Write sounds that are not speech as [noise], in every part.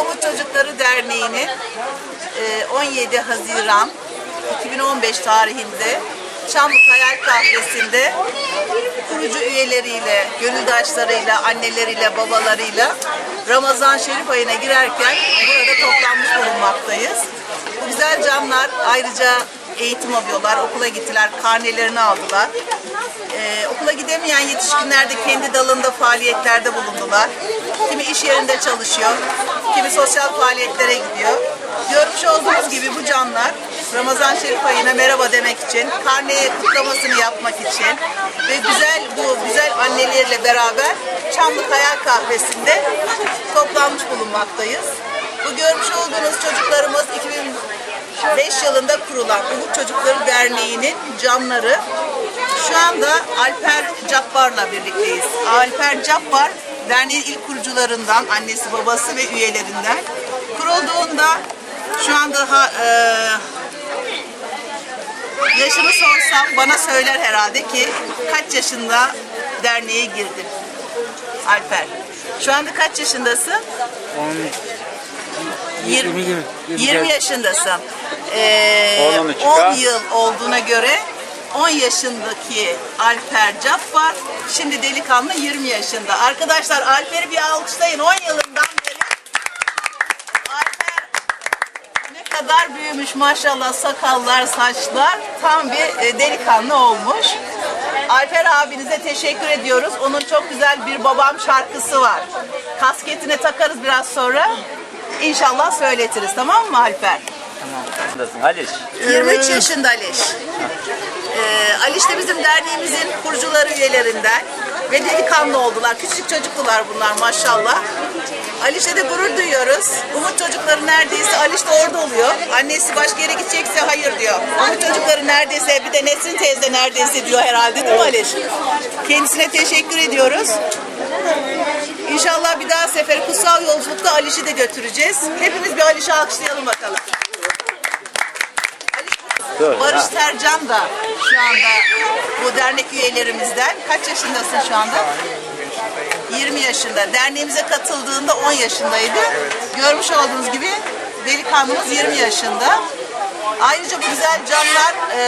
Umut Çocukları Derneği'nin e, 17 Haziran 2015 tarihinde Çamlık Hayal Kahvesi'nde kurucu üyeleriyle, gönüldaşlarıyla, anneleriyle, babalarıyla Ramazan Şerif ayına girerken burada toplanmış bulunmaktayız. Bu güzel canlar ayrıca eğitim alıyorlar, okula gittiler, karnelerini aldılar. Ee, okula gidemeyen yetişkinler de kendi dalında faaliyetlerde bulundular. Kimi iş yerinde çalışıyor, kimi sosyal faaliyetlere gidiyor. Görmüş olduğunuz gibi bu canlar Ramazan Şerif ayına merhaba demek için, karne kutlamasını yapmak için ve güzel bu güzel annelerle beraber Çamlık Hayal Kahvesi'nde toplanmış bulunmaktayız. Bu görmüş olduğunuz çocuklarımız 2005 yılında kurulan Umut Çocukları Derneği'nin canları. Şu anda Alper Cabbar'la birlikteyiz. Alper Cabbar derneğin ilk kurucularından, annesi babası ve üyelerinden. Kurulduğunda şu anda ha, e, yaşını sorsam bana söyler herhalde ki kaç yaşında derneğe girdin? Alper. Şu anda kaç yaşındasın? 20, 20, 20 yaşındasın. Ee, 10, 13 10 ha? yıl olduğuna göre 10 yaşındaki Alper Caffar şimdi delikanlı 20 yaşında. Arkadaşlar Alper'i bir alkışlayın 10 yılından beri. Alper ne kadar büyümüş maşallah sakallar saçlar tam bir e, delikanlı olmuş. Alper abinize teşekkür ediyoruz. Onun çok güzel bir babam şarkısı var. Kasketine takarız biraz sonra. İnşallah söyletiriz tamam mı Alper? Nasılsın Haliç? 23 yaşında Aliş. Ee, Aliş de bizim derneğimizin kurucuları üyelerinden ve delikanlı oldular. Küçük çocuklular bunlar maşallah. Aliş'e de gurur duyuyoruz. Umut çocukları neredeyse Aliş de orada oluyor. Annesi başka yere gidecekse hayır diyor. Umut çocukları neredeyse bir de Nesrin teyze neredeyse diyor herhalde değil mi Aliş? Kendisine teşekkür ediyoruz. İnşallah bir daha sefer kutsal yolculukta Aliş'i de götüreceğiz. Hepimiz bir Aliş'i alkışlayalım bakalım. Dur. Barış Tercan da şu anda bu dernek üyelerimizden. Kaç yaşındasın şu anda? 20 yaşında. Derneğimize katıldığında 10 yaşındaydı. Görmüş olduğunuz gibi delikanlımız 20 yaşında. Ayrıca bu güzel canlar e,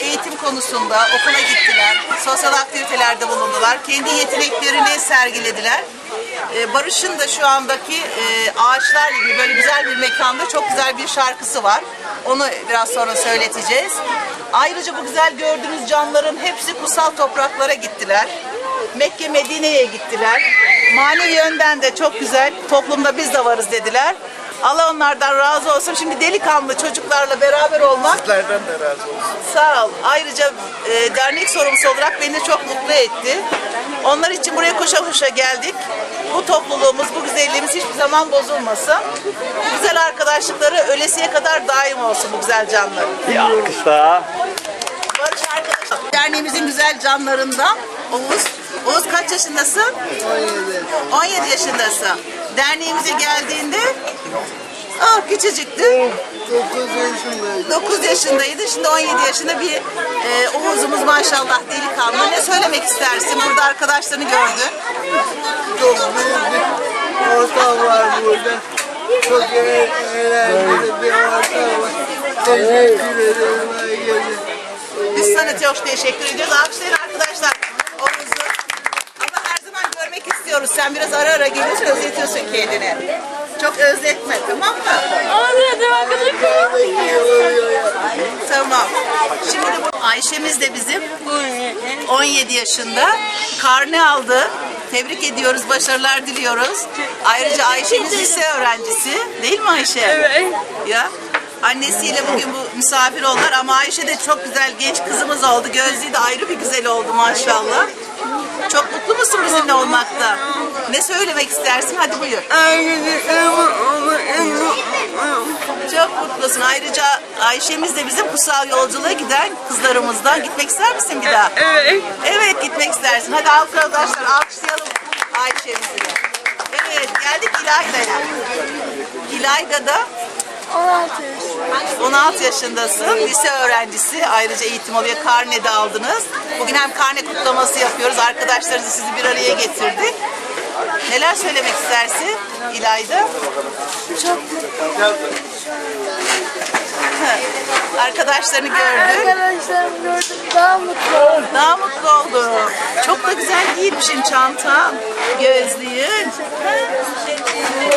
eğitim konusunda okula gittiler, sosyal aktivitelerde bulundular, kendi yeteneklerini sergilediler. E, Barış'ın da şu andaki e, ağaçlar gibi böyle güzel bir mekanda çok güzel bir şarkısı var. Onu biraz sonra söyleteceğiz. Ayrıca bu güzel gördüğünüz canların hepsi kutsal topraklara gittiler. Mekke Medine'ye gittiler. Manevi yönden de çok güzel. Toplumda biz de varız dediler. Allah onlardan razı olsun. Şimdi delikanlı çocuklarla beraber olmak Sizlerden de razı olsun. Sağ ol. Ayrıca e, dernek sorumlusu olarak beni çok mutlu etti. Onlar için buraya koşa koşa geldik. Bu topluluğumuz, bu güzelliğimiz hiçbir zaman bozulmasın. Bu güzel arkadaşlıkları ölesiye kadar daim olsun bu güzel canların. Bir alkış daha. Barış arkadaşlar. Derneğimizin güzel canlarından Oğuz. Oğuz kaç yaşındasın? 17. 17 yaşındasın. Derneğimize geldiğinde ah küçücüktü. 9 yaşındayım. 9 yaşındaydı. Şimdi 17 yaşında bir e, Oğuz'umuz maşallah delikanlı. Ne söylemek istersin? Burada arkadaşlarını gördün. Çok büyük bir ortam var burada. Çok eğ- eğlenceli bir ortam var. Teşekkür ederim. Biz sana çok teşekkür ediyoruz. Alkışlayın arkadaşlar Oğuz'u. Ama her zaman görmek istiyoruz. Sen biraz ara ara geliyorsun, özletiyorsun kendini. Çok özletme tamam mı? Tamam. Şimdi bu Ayşe'miz de bizim 17 yaşında. Karne aldı. Tebrik ediyoruz, başarılar diliyoruz. Ayrıca Ayşe'miz lise öğrencisi. Değil mi Ayşe? Evet. Ya. Annesiyle bugün bu misafir oldular ama Ayşe de çok güzel genç kızımız oldu. Gözlüğü de ayrı bir güzel oldu maşallah. Çok mutlu musun bizimle olmakta? Ne söylemek istersin? Hadi buyur. Çok mutlusun. Ayrıca Ayşe'miz de bizim kutsal yolculuğa giden kızlarımızdan. Gitmek ister misin bir daha? Evet. Evet gitmek istersin. Hadi arkadaşlar alkışlayalım Ayşe'mizi de. Evet geldik İlayda'ya. İlayda da 16 yaşındasın. Lise öğrencisi. Ayrıca eğitim alıyor. Karne de aldınız. Bugün hem karne kutlaması yapıyoruz. Arkadaşlarınızı sizi bir araya getirdik. Neler söylemek istersin İlayda? Çok Hı. Arkadaşlarını gördün. Arkadaşlarımı gördüm daha mutlu oldum. Daha mutlu oldum. Çok da güzel giymişsin çantan, gözlüğün.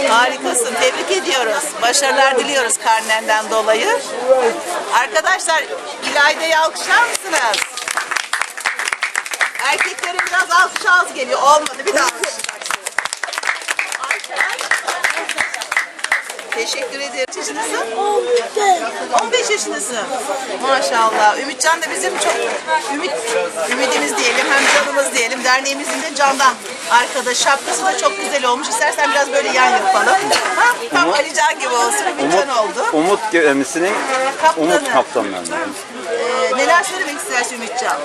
Harikasın. Tebrik ediyoruz. Başarılar diliyoruz karnenden dolayı. Arkadaşlar İlayda'yı alkışlar mısınız? Erkeklerin biraz alkış az geliyor. Olmadı. Bir daha alkışlayacaksınız. Teşekkür ederim. Kaç yaşındasın? 15 yaşındasın. Maşallah. Ümitcan da bizim çok ümit ümidimiz diyelim hem canımız diyelim. Derneğimizin de candan arkadaş. Şapkası da çok güzel olmuş. İstersen biraz böyle yan yapalım. Ha? Tam Umut- Ali Can gibi olsun. Ümitcan oldu. Umut gemisinin Kaptanı. Umut kaptanlarından. Ee, neler söylemek istersin Ümitcan?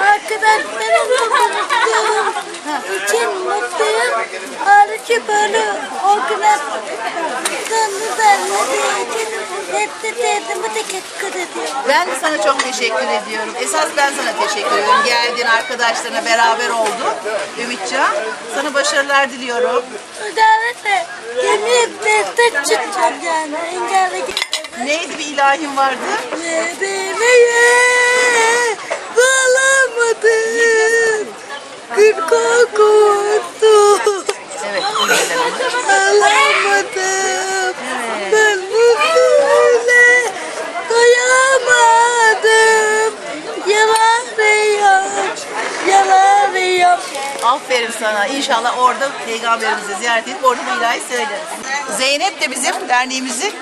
Arkadaşlarımla tanıştığım için mutluyum. Ayrıca böyle organizasyonu düzenlediği için hepsi teyzeme teşekkür ediyorum. Ben de sana çok teşekkür ediyorum. Esas ben sana teşekkür ediyorum. Geldin arkadaşlarına beraber oldu. Ümitcan. Sana başarılar diliyorum. Özellikle yeni destek çıkacağım yani engelli Neydi bir ilahim vardı? Nereye bağlamadım Gün kokusu Evet. Alamadım Ben bu suyla doyamadım Yalanıyorum Yalanıyorum Aferin sana. İnşallah orada peygamberimizi ziyaret edip orada bu ilahi söyleriz. Zeynep de bizim derneğimizin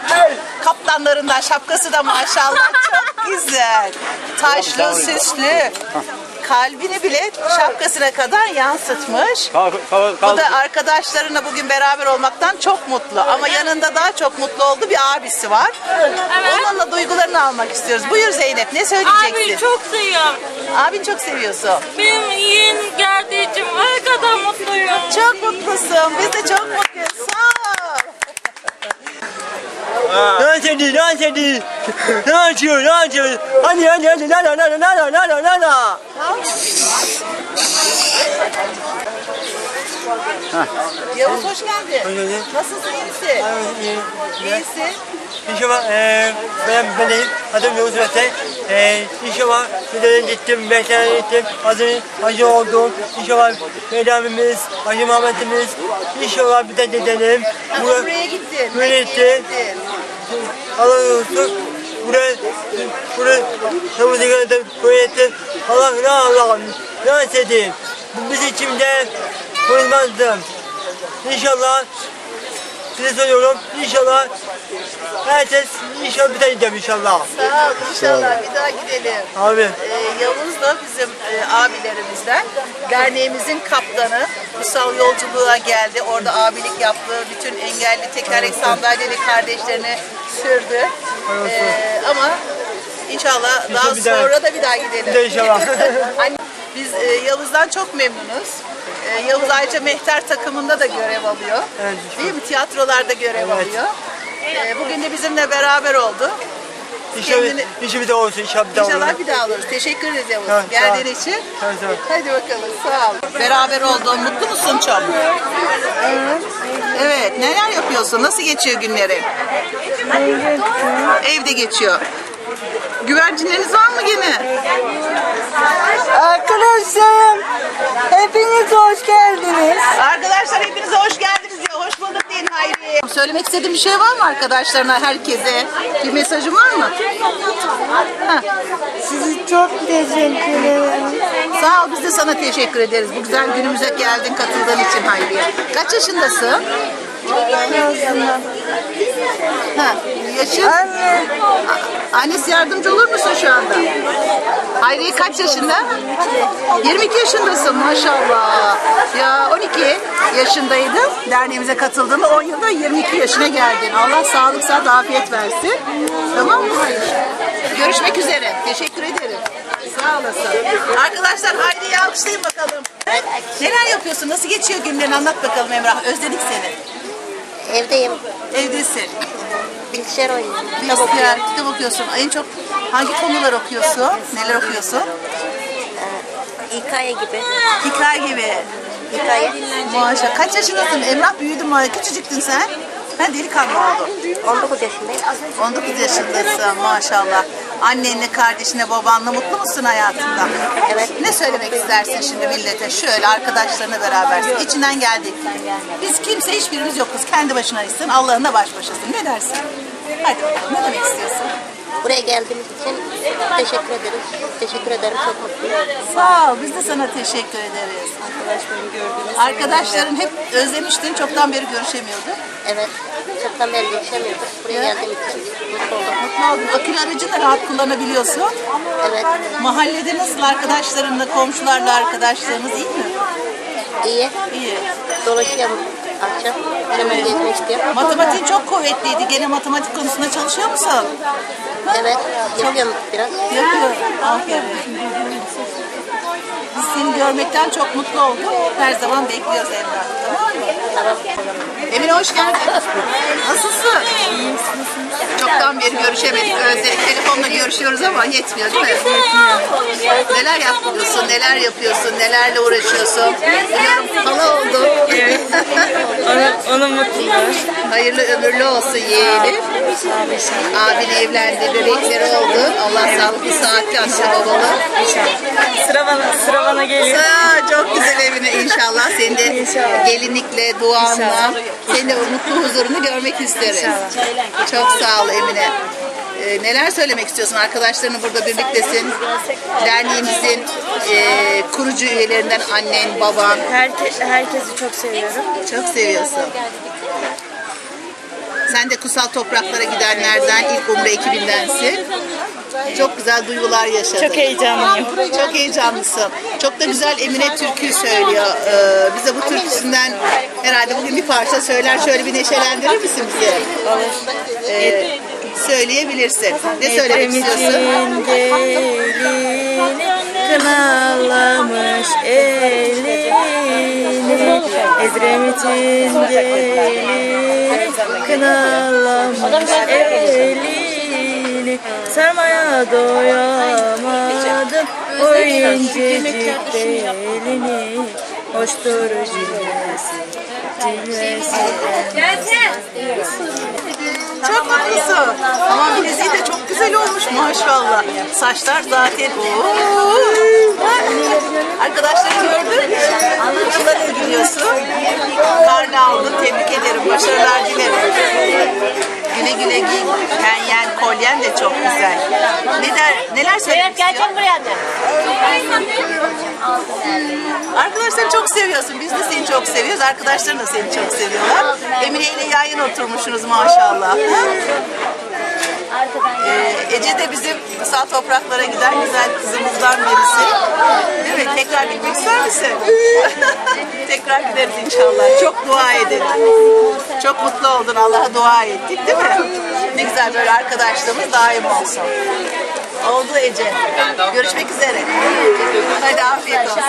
kaplanlarından. Şapkası da maşallah çok güzel. Taşlı, süslü. Kalbini bile şapkasına kadar yansıtmış. Kalk, kalk, Bu kalk. da arkadaşlarına bugün beraber olmaktan çok mutlu. Ama yanında daha çok mutlu olduğu bir abisi var. Onunla duygularını almak istiyoruz. Buyur Zeynep ne söyleyeceksin? Abi çok seviyorum. Abin çok seviyorsun. Benim yeğenim geldiği için ne kadar mutluyum. Çok mutlusun. Biz de çok mutluyuz. Nasıl değil, nasıl değil. Nasıl, nasıl. Hadi, hadi, hadi. Nala, nala, nala, nala, nala. Yavuz hoş geldin. Nasılsın, iyi misin? İyisin. İnşallah eee ben benim adım Yavuz Mete. Eee inşallah Fidel'e gittim, Bekler'e gittim. Hazır hacı oldum. İnşallah Peygamberimiz, Hacı Muhammed'imiz. İnşallah bir de gidelim. Ama Buraya, buraya gittin. buraya gittim. Allah olsun. Buraya, buraya, Yavuz'a geldim, buraya gittim. Allah razı olsun. Razı edeyim. Bu biz için de konuşmazdım. İnşallah size soruyorum. İnşallah herkes inşallah bir de gideceğim inşallah. Sağ ol. İnşallah bir daha gidelim. Abi. Ee, Yavuz da bizim e, abilerimizden. Derneğimizin kaptanı. Kutsal yolculuğa geldi. Orada abilik yaptı. Bütün engelli tekerlek sandalyeli kardeşlerini sürdü. Ee, ama inşallah daha bir daha- sonra da bir daha gidelim. Bir de inşallah. [laughs] Anne, Biz e, Yavuz'dan çok memnunuz. E, Yavuz ayrıca mehter takımında da görev alıyor. Evet. Değil mi? Tiyatrolarda görev Evet. alıyor. E, bugün de bizimle beraber oldu. İnşallah, Kendini- inşallah bir de olsun. İnşallah bir de olur. İnşallah bir daha alırız. Teşekkür ederiz Yavuz. Sağ ol. Geldiğin için. Evet, evet. Hadi bakalım sağ ol. Beraber olduğun mutlu musun çok? Evet. Neler yapıyorsun? Nasıl geçiyor günleri? Evde geçiyor. Güvercinleriniz var mı gene? Arkadaşlarım hepiniz hoş geldiniz. Arkadaşlar hepinize hoş geldiniz deyin Hayri. Söylemek istediğin bir şey var mı arkadaşlarına, herkese? Bir mesajın var mı? Ha, Sizi çok teşekkür ederim. sağ ol biz de sana teşekkür ederiz. Bu güzel günümüze geldin katıldığın için Hayri. Kaç yaşındasın? Ha, yaşın? Anne. Annesi yardımcı olur musun şu anda? Hayriye kaç yaşında? 22 yaşındasın maşallah. Ya 12 yaşındaydın. Derneğimize katıldığında 10 yılda 22 yaşına geldin. Allah sağlık, sıhhat, afiyet versin. Tamam mı? Görüşmek üzere. Teşekkür ederim. Sağ olasın. Arkadaşlar Hayri'yi alkışlayın bakalım. Neler yapıyorsun? Nasıl geçiyor günlerin? Anlat bakalım Emrah. Özledik seni. Evdeyim. Evdesin. Bilgisayar oynuyorum. Kitap okuyorum. Bilgisayar, kitap okuyorsun. En çok hangi konular okuyorsun? Neler okuyorsun? Hikaye gibi. Hikaye gibi. Hikaye. Maşallah. Kaç yaşındasın? Emrah büyüdü mü? Küçücüktün sen. Ben delikanlı oldum. 19 yaşındayım. 19 yaşındasın maşallah. Annenle, kardeşine, babanla mutlu musun hayatında? Evet. Ne söylemek istersin şimdi millete? Şöyle arkadaşlarına berabersin. İçinden geldik. Biz kimse hiçbirimiz yokuz. Kendi başınaysın. Allah'ınla baş başasın. Ne dersin? Hadi bakalım. Ne demek istiyorsun? Buraya geldiğimiz için teşekkür ederiz. Teşekkür ederim. Çok mutluyum. Sağ ol. Biz de sana teşekkür ederiz. Arkadaşların hep özlemiştin. Çoktan beri görüşemiyorduk. Evet. Çoktan beri görüşemiyorduk. Buraya geldiğim için mutlu oldum. Mutlu oldum. Akül aracını da rahat kullanabiliyorsun. Evet. Mahallede nasıl arkadaşlarınla, komşularla arkadaşlarınız iyi mi? İyi. İyi. Dolaşıyorum akşam. İstiyorum. Matematiğin çok kuvvetliydi. Gene matematik konusunda çalışıyor musun? Evet. Yapıyorum biraz. Yapıyor. Aferin. Biz seni görmekten çok mutlu olduk. Her zaman bekliyoruz Emrah. Emine hoş geldin. Nasılsın? İyiyim. Çoktan beri görüşemedik. Özledik. Telefonla görüşüyoruz ama yetmiyor değil mi? Neler yapıyorsun, neler yapıyorsun, nelerle uğraşıyorsun? Biliyorum hala oldu. Evet. Onun, onun mutluluğu. Hayırlı ömürlü olsun yeğenim. Abin evlendi, bebekleri oldu. Allah sağlıklı, saatli, anne babalı. Sıra bana, sıra bana geliyor. Aa, çok güzel evine inşallah. Seni de gelinlikle, duanla, seni mutlu huzurunu görmek isteriz. Çok sağ ol Emine. Ee, neler söylemek istiyorsun? Arkadaşlarını burada birliktesin. Derneğimizin e, kurucu üyelerinden annen, baban. Herke, herkesi çok seviyorum. Çok seviyorsun. Sen de kutsal topraklara gidenlerden, ilk umre ekibindensin. Çok güzel duygular yaşadın. Çok heyecanlıyım. Çok heyecanlısın. Çok da güzel Emine türkü söylüyor. Ee, bize bu türküsünden herhalde bugün bir parça söyler. Şöyle bir neşelendirir misin bizi? Ee, söyleyebilirsin. Ne söylemek istiyorsun? Kınalamış elini Edremit'in gelini kınalamış elini Sarmaya doyamadım o incecik belini Hoştur cilvesi, cilvesi Çok mutlusun. Ama bileziği de çok güzel olmuş maşallah. Saçlar zaten Oo. Arkadaşlar gördün mü? Anlaşılan ilgiliyorsun. Karnı aldın. Tebrik ederim. Başarılar dilerim. Güle güle giy. Penyen, kolyen de çok güzel. Ne der, neler söylemek istiyorsun? Arkadaşlar çok seviyorsun. Biz de seni çok seviyoruz. Arkadaşların da seni çok seviyorlar. Emine ile yan yana oturmuşsunuz maşallah. Ha? Ee, Ece de bizim sağ topraklara giden güzel kızımızdan birisi. Değil mi? Tekrar gitmek ister misin? [laughs] Tekrar gideriz inşallah. Çok dua edin. Çok mutlu oldun. Allah'a dua ettik değil mi? Ne güzel böyle arkadaşlığımız daim olsun. Oldu Ece. Görüşmek üzere. Hadi afiyet olsun.